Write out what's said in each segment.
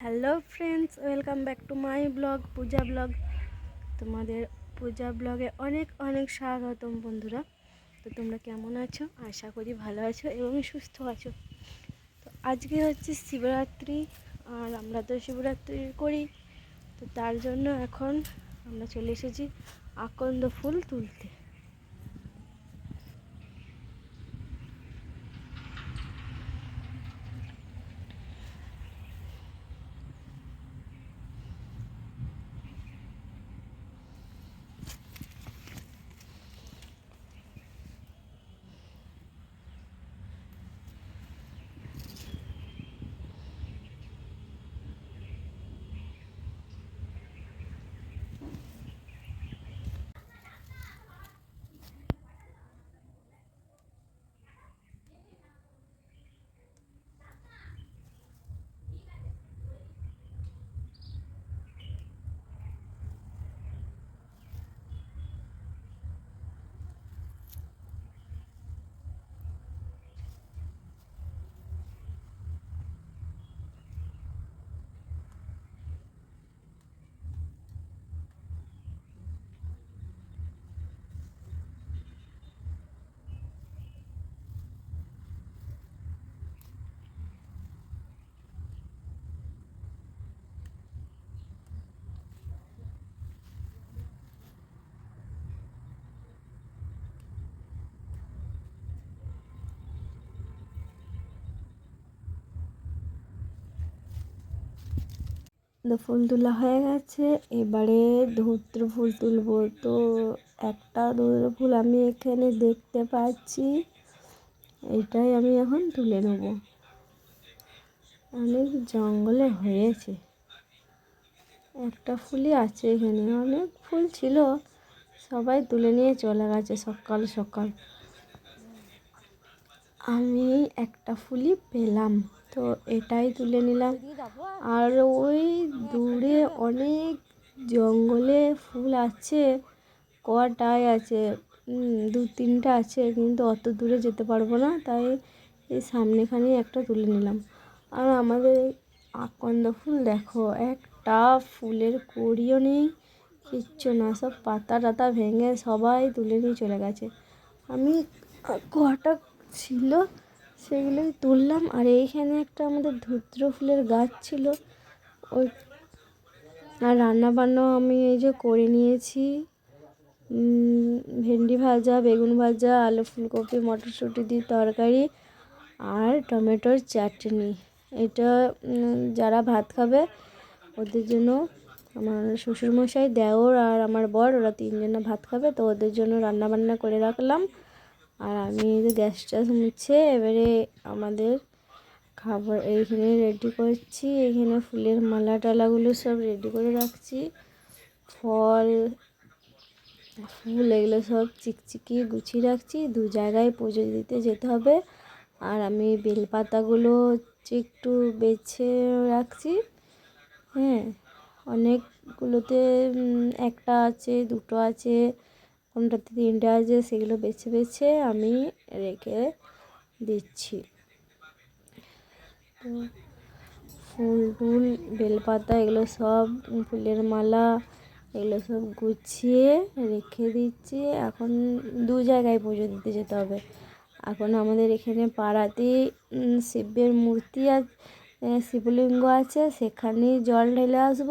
Hello friends, welcome back to my blog, Puja blog. তোমাদের পূজা ব্লগে অনেক অনেক স্বাগতম বন্ধুরা। তো তোমরা কেমন আছো? আশা করি ভালো আছো এবং সুস্থ আছো। তো আজকে হচ্ছে শিবরাত্রি, আর আমরা তো শিবরাত্রি করি। তো তার জন্য এখন আমরা চলে এসেছি আকন্দ ফুল তুলতে। তো ফুল তোলা হয়ে গেছে। এবারে ধূত্র ফুল তুলবো। তো একটা ধূত্র ফুল আমি এখানে দেখতে পাচ্ছি। এটাই আমি এখন তুলে নেব। অনেক জঙ্গলে হয়েছে। একটা ফুলই আছে এখানে। অনেক ফুল ছিল। সবাই তুলে নিয়ে চলে গেছে সকাল সকাল। আমি একটা ফুলই পেলাম, তো এটাই তুলে নিলাম। আর ওই দূরে অনেক জঙ্গলে ফুল আছে, কটাই আছে দু তিনটা আছে, কিন্তু অত দূরে যেতে পারব না, তাই এই সামনেখানেই একটা তুলে নিলাম। আর আমাদের আকন্দ ফুল দেখো, একটা ফুলের কড়িও নেই, কিচ্ছু না, সব পাতা টাতা ভেঙে সবাই তুলে নিয়ে চলে গেছে। আমি কটা ছিল, সেগুলোই তুললাম। আর এইখানে একটা আমাদের ধুত্র ফুলের গাছ ছিল। ওই আর রান্না বান্নাও আমি এই যে করে নিয়েছি। ভেন্ডি ভাজা, বেগুন ভাজা, আলু ফুলকপি, মটরশুঁটি দিয়ে তরকারি আর টমেটোর চাটনি। এটা যারা ভাত খাবে, ওদের জন্য আমার শ্বশুরমশাই, দেওর আর আমার বর, ওরা তিনজনে ভাত খাবে, তো ওদের জন্য রান্না বান্না করে রাখলাম। আর আমি তো গ্যাস ট্যাস মুছে এবারে আমাদের খাবার এইখানে রেডি করছি। এখানে ফুলের মালা টালাগুলো সব রেডি করে রাখছি। ফল, ফুল এগুলো সব চিকচিকি গুছিয়ে রাখছি। দু জায়গায় পুজো দিতে যেতে হবে। আর আমি বেলপাতাগুলো হচ্ছে একটু বেছে রাখছি। হ্যাঁ অনেকগুলোতে একটা আছে, দুটো আছে। কোনটাতে তিনটে আছে সেগুলো বেছে বেছে আমি রেখে দিচ্ছি। তো ফুল টুল, বেলপাতা, এগুলো সব ফুলের মালা, এগুলো সব গুছিয়ে রেখে দিচ্ছি। এখন দু জায়গায় পুজো দিতে যেতে হবে। এখন আমাদের এখানে পাড়াতে শিবের মূর্তি আছে শিবলিঙ্গ আছে। সেখানেই জল ঢেলে আসব।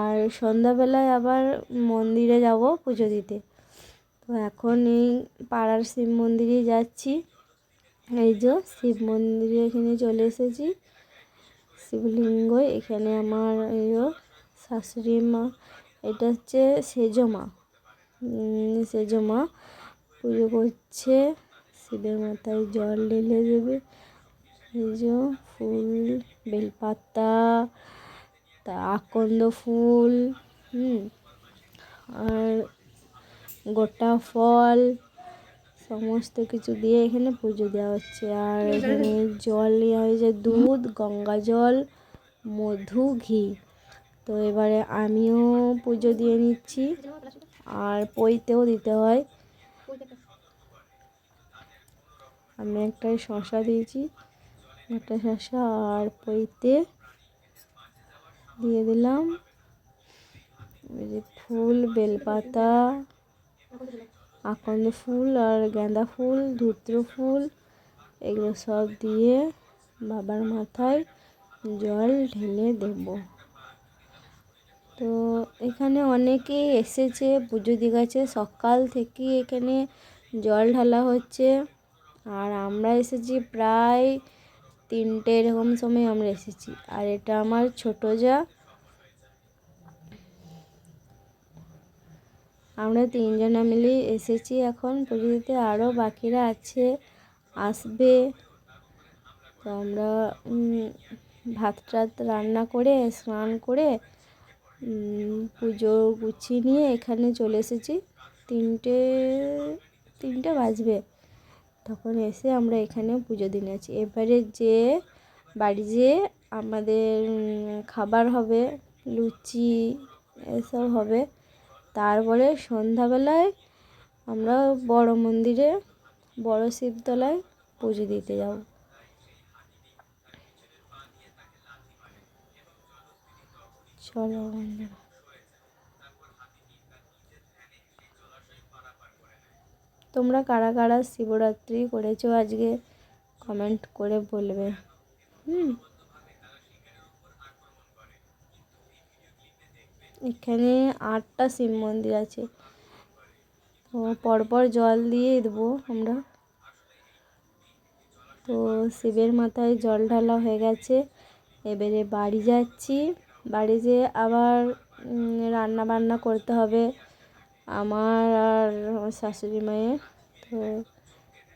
আর সন্ধ্যাবেলায় আবার মন্দিরে যাব পুজো দিতে। তো এখন এই পাড়ার শিব মন্দিরে যাচ্ছি। এই যে শিব মন্দিরে এখানে চলে এসেছি। শিবলিঙ্গ এখানে আমার এই শাশুড়ি মা, এটা হচ্ছে সেজো মা। সেজো পুজো করছে। শিবের মাথায় জল ঢেলে দেবে। এই যে ফুল, বেলপাতা তা আকন্দ ফুল, হুম, আর গোটা ফল, সমস্ত কিছু দিয়ে এখানে পুজো দেওয়া হচ্ছে। আর এখানে জল নেওয়া হয়েছে, দুধ, গঙ্গা জল, মধু, ঘি। তো এবারে আমিও পুজো দিয়ে নিচ্ছি, আর পইতেও দিতে হয়। আমি একটা শশা দিয়েছি, একটা শশা আর পইতে দিয়ে দিলাম। যে ফুল, বেলপাতা, আকন্দ ফুল আর গাঁদা ফুল, ধুত্র ফুল, এগুলো সব দিয়ে বাবার মাথায় জল ঢেলে দেব। তো এখানে অনেকেই এসেছে পুজো দিয়ে গেছে সকাল থেকে এখানে জল ঢালা হচ্ছে। আর আমরা এসেছি প্রায় তিনটে এরকম সময় আমরা এসেছি। আর এটা আমার ছোট যা। আমরা তিনজনা মিলে এসেছি এখন। পুজো দিতে আরও বাকিরা আছে, আসবে। তো আমরা ভাত টাত রান্না করে, স্নান করে পুজো গুছিয়ে নিয়ে এখানে চলে এসেছি। তিনটে তিনটে বাজবে। তখন এসে আমরা এখানে পুজো দিনে আছি। এবারে যে বাড়ি যেয়ে আমাদের খাবার হবে, লুচি, এসব হবে, তারপরে সন্ধ্যাবেলায় আমরা বড় মন্দিরে, বড় শিবতলায় পুজো দিতে যাব। চলো বন্ধুরা। তোমরা কারা কারা শিবরাত্রি করেছ আজকে? কমেন্ট করে বলবে। হুম। এখানে আটটা শিব মন্দির আছে। তো পরপর জল দিয়ে দেবো আমরা। তো শিবের মাথায় জল ঢালা হয়ে গেছে। এবারে বাড়ি যাচ্ছি। বাড়ি যেয়ে আবার রান্না বান্না করতে হবে। আমার আর আমার শাশুড়ি মায়ের। তো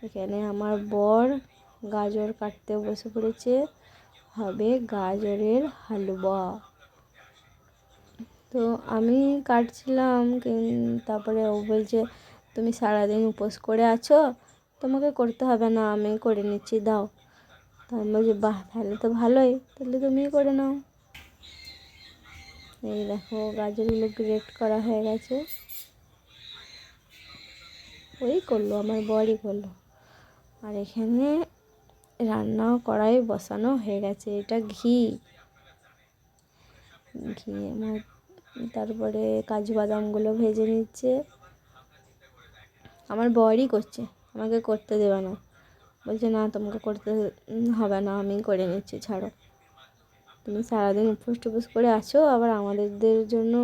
এখানে আমার বর গাজর কাটতে বসে পড়েছে। হবে গাজরের হালুয়া। তো আমি কাটছিলাম তারপরে ও বলছে, তুমি সারাদিন উপোস করে আছো? তোমাকে করতে হবে না, আমি করে নিচ্ছি, দাও। তো আমি বলছি, বাহ, তাহলে তো ভালোই, তাহলে তুমিই করে নাও। এই দেখো, গাজরগুলো গ্রেট করা হয়ে গেছে। ওই করল, আমার বরই করল। আর এখানে রান্নাও কড়াই বসানো হয়ে গেছে। এটা ঘি। ঘি আমার, তারপরে কাজু বাদামগুলো ভেজে নিচ্ছে। আমার বরই করছে, আমাকে করতে দেবে না। বলছে, না, তোমাকে করতে হবে না, আমি করে নিচ্ছি, ছাড়ো। তুমি সারাদিন উপোস টুপোস করে আছো, আবার আমাদের জন্য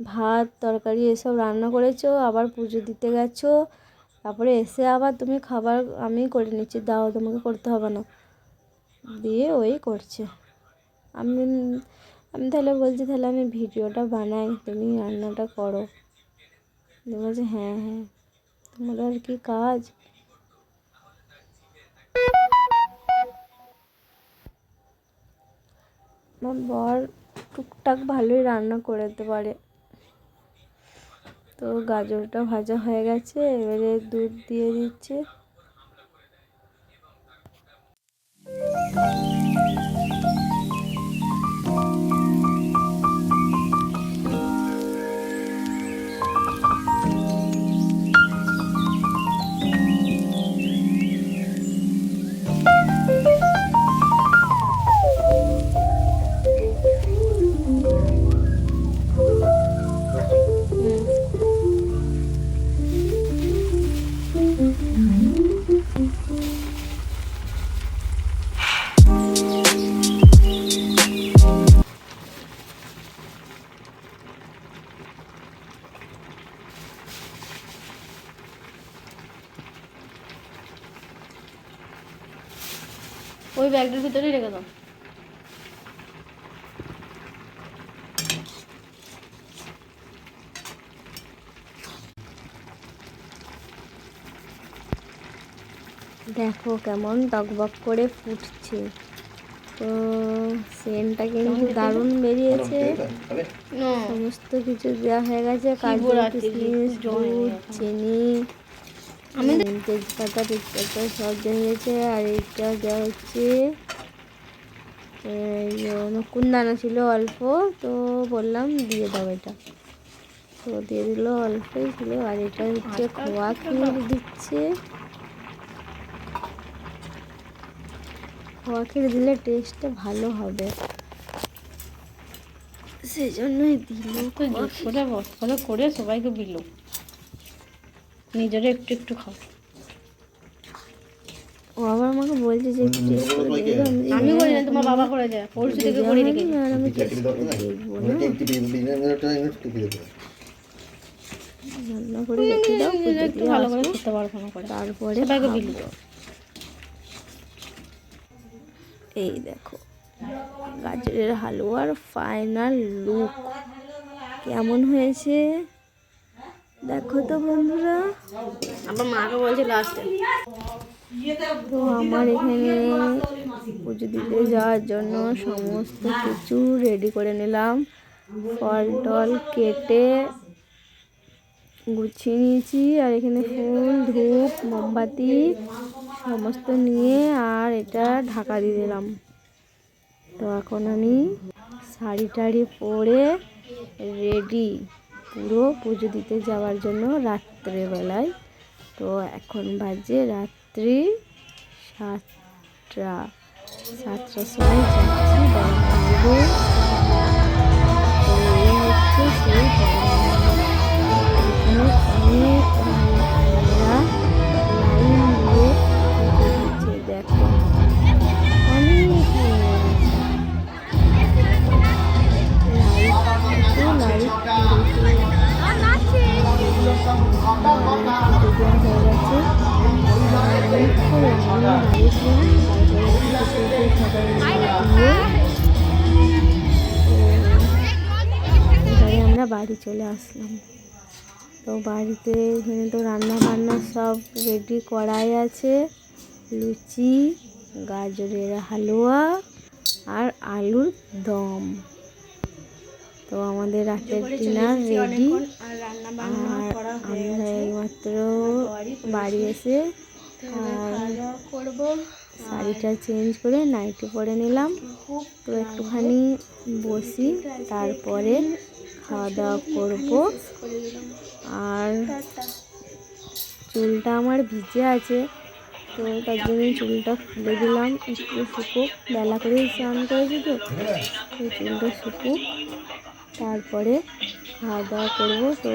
ভাত, তরকারি, এসব রান্না করেছ, আবার পুজো দিতে গেছো তারপরে এসে আবার তুমি খাবার আমি করে নিচ্ছি, দাও তোমাকে করতে হবে না। দিয়ে ওই করছে। আমি আমি তাহলে বলছি তাহলে আমি ভিডিওটা বানাই, তুমি রান্নাটা করো। বলছে হ্যাঁ হ্যাঁ। তোমার আর কি কাজ? আমার বর টুকটাক ভালোই রান্না করে দিতে পারে। তো গাজরটা ভাজা হয়ে গেছে এবারে দুধ দিয়ে দিচ্ছে। ওই ব্যাগটার ভিতরেই রেখে দাও। দেখো কেমন টকবক করে ফুটছে। তো সেন্টটা কিন্তু দারুণ বেরিয়েছে। সমস্ত কিছু দেওয়া হয়ে গেছে কাজু কিশমিশ দুধ চিনি আমি তেজপাতা তেজপাতা সব হয়েছে আর এইটা দেওয়া হচ্ছে নকুনদানা ছিল অল্প তো বললাম দিয়ে দাও এটা। তো দিয়ে দিল অল্পই ছিল আর এটা হচ্ছে খোয়া ক্ষীর দিচ্ছে। খোয়া ক্ষীর দিলে টেস্টটা ভালো হবে। সেই জন্যই দিল। করে সবাইকে দিল। নিজেরা একটু একটু খাও। ও আবার আমাকে বলছে যে একটু টেস্ট করে দেখো আমি করি না তোমার বাবা করে যায় পরশু থেকে করে রেখে আমি টেস্ট করে দেখব না। রান্না করে রেখে দাও একটু ভালো করে আসব। পারব না তারপরে সবাইকে। এই দেখো গাজরের হালুয়ার ফাইনাল লুক কেমন হয়েছে? দেখো তো বন্ধুরা। আবার মাকে বলছে লাস্টে তো আমার এখানে পুজো দিতে যাওয়ার জন্য সমস্ত কিছু রেডি করে নিলাম। ফল টল কেটে গুছিয়ে নিয়েছি আর এখানে ফুল ধূপ মোমবাতি সমস্ত নিয়ে আর এটা ঢাকা দিয়ে দিলাম। তো এখন আমি শাড়ি টাড়ি পরে রেডি পুরো পুজো দিতে যাওয়ার জন্য রাত্রেবেলায়। তো এখন বাজে রাত্রি সাতটা। সাতটার সময় যাচ্ছি এখানে অনেক বাড়ি চলে আসলাম। তো বাড়িতে এখানে তো রান্না বান্না সব রেডি করাই আছে লুচি গাজরের হালুয়া আর আলুর দম। তো আমাদের রাতের ডিনার রেডি আর আমরা এইমাত্র বাড়ি এসে আর শাড়িটা চেঞ্জ করে নাইটি পরে নিলাম। তো একটুখানি বসি তারপরে খাওয়া দাওয়া করব। আর চুলটা আমার ভিজে আছে, তো তার জন্য চুলটা খুলে দিলাম। একটু শুকুক, বেলা করেই স্নান করেছি তো তো চুলটা শুকুক। তারপরে খাওয়া দাওয়া করব, তো।